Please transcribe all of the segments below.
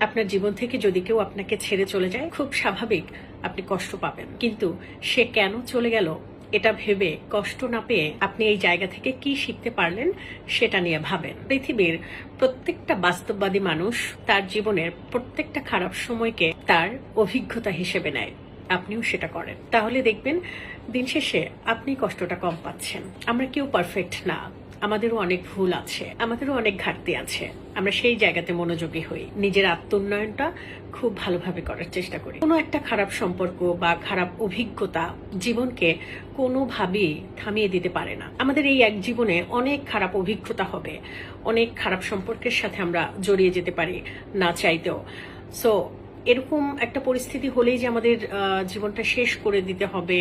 আপনার জীবন থেকে যদি কেউ আপনাকে ছেড়ে চলে যায়, খুব স্বাভাবিক আপনি কষ্ট পাবেন। কিন্তু সে কেন চলে গেল, এটা ভেবে কষ্ট না পেয়ে আপনি এই জায়গা থেকে কি শিখতে পারলেন, সেটা নিয়ে ভাবেন। পৃথিবীর প্রত্যেকটা বাস্তববাদী মানুষ তার জীবনের প্রত্যেকটা খারাপ সময়কে তার অভিজ্ঞতা হিসেবে নেয়। আপনিও সেটা করেন। তাহলে দেখবেন, দিন শেষে আপনি কষ্টটা কম পাচ্ছেন। আমরা কেউ পারফেক্ট না। আমাদেরও অনেক ভুল আছে, আমাদেরও অনেক ঘাটতি আছে। আমরা সেই জায়গাতে মনোযোগী হই। নিজের আত্মোন্নয়নটা খুব ভালোভাবে করার চেষ্টা করি। কোনো একটা খারাপ সম্পর্ক বা খারাপ অভিজ্ঞতা জীবনকে কোনোভাবেই থামিয়ে দিতে পারে না। আমাদের এই এক জীবনে অনেক খারাপ অভিজ্ঞতা হবে, অনেক খারাপ সম্পর্কের সাথে আমরা জড়িয়ে যেতে পারি না চাইতেও। সো এরকম একটা পরিস্থিতি হলেই যে আমাদের জীবনটা শেষ করে দিতে হবে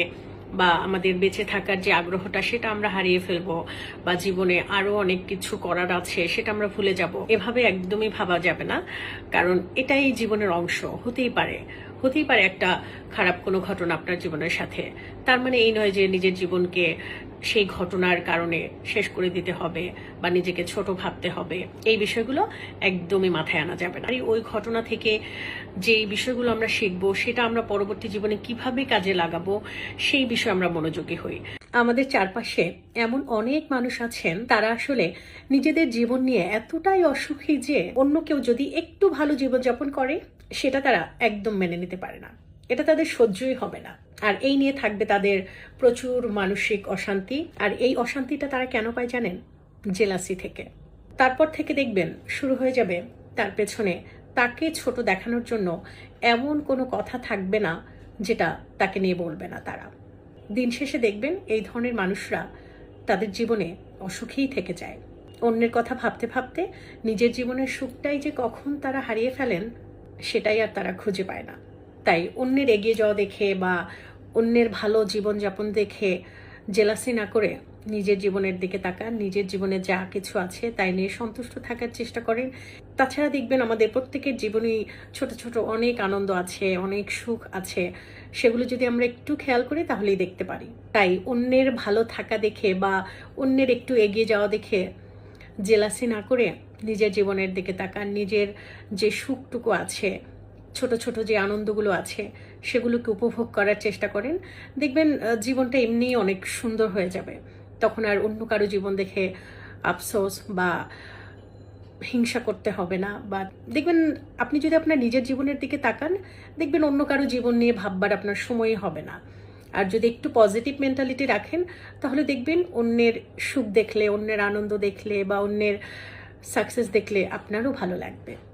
বা আমাদের বেঁচে থাকার যে আগ্রহটা, সেটা আমরা হারিয়ে ফেলব বা জীবনে আরও অনেক কিছু করার আছে, সেটা আমরা ভুলে যাব। এভাবে একদমই ভাবা যাবে না, কারণ এটাই জীবনের অংশ, হতেই পারে। হতেই পারে একটা খারাপ কোনো ঘটনা আপনার জীবনের সাথে। তার মানে এই নয় যে নিজের জীবনকে সেই ঘটনার কারণে শেষ করে দিতে হবে বা নিজেকে ছোট ভাবতে হবে। এই বিষয়গুলো একদমই মাথায় আনা যাবে না। ওই ঘটনা থেকে যে বিষয়গুলো আমরা শিখব, সেটা আমরা পরবর্তী জীবনে কীভাবে কাজে লাগাবো, সেই বিষয়ে আমরা মনোযোগী হই। আমাদের চারপাশে এমন অনেক মানুষ আছেন, তারা আসলে নিজেদের জীবন নিয়ে এতটাই অসুখী যে অন্য কেউ যদি একটু ভালো জীবনযাপন করে, সেটা তারা একদম মেনে নিতে পারে না। এটা তাদের সহ্যই হবে না। আর এই নিয়ে থাকবে তাদের প্রচুর মানসিক অশান্তি। আর এই অশান্তিটা তারা কেন পায় জানেন? জেলাসি থেকে। তারপর থেকে দেখবেন শুরু হয়ে যাবে তার পেছনে তাকে ছোট দেখানোর জন্য এমন কোনো কথা থাকবে না যেটা তাকে নিয়ে বলবে না তারা। দিন শেষে দেখবেন এই ধরনের মানুষরা তাদের জীবনে অসুখেই থেকে যায়। অন্যের কথা ভাবতে ভাবতে নিজের জীবনের সুখটাই যে কখন তারা হারিয়ে ফেলেন, সেটাই আর তারা খুঁজে পায় না। তাই অন্যের এগিয়ে যাওয়া দেখে বা অন্যের ভালো জীবনযাপন দেখে জেলাসি না করে নিজের জীবনের দিকে তাকান, নিজের জীবনে যা কিছু আছে তাই নিয়ে সন্তুষ্ট থাকার চেষ্টা করেন। তাছাড়া দেখবেন আমাদের প্রত্যেকের জীবনেই ছোট ছোট অনেক আনন্দ আছে, অনেক সুখ আছে। সেগুলো যদি আমরা একটু খেয়াল করি তাহলেই দেখতে পারি। তাই অন্যের ভালো থাকা দেখে বা অন্যের একটু এগিয়ে যাওয়া দেখে জেলাসি না করে নিজের জীবনের দিকে তাকান, নিজের যে সুখটুকু আছে, ছোট ছোট যে আনন্দগুলো আছে, সেগুলোকে উপভোগ করার চেষ্টা করেন। দেখবেন জীবনটা এমনিই অনেক সুন্দর হয়ে যাবে। তখন আর অন্য কারও জীবন দেখে আফসোস বা হিংসা করতে হবে না। বা দেখবেন, আপনি যদি আপনার নিজের জীবনের দিকে তাকান, দেখবেন অন্য কারও জীবন নিয়ে ভাববার আপনার সময়ই হবে না। আর যদি একটু পজিটিভ মেন্টালিটি রাখেন, তাহলে দেখবেন অন্যের সুখ দেখলে, অন্যের আনন্দ দেখলে বা অন্যের সাকসেস দেখলে আপনারও ভালো লাগবে।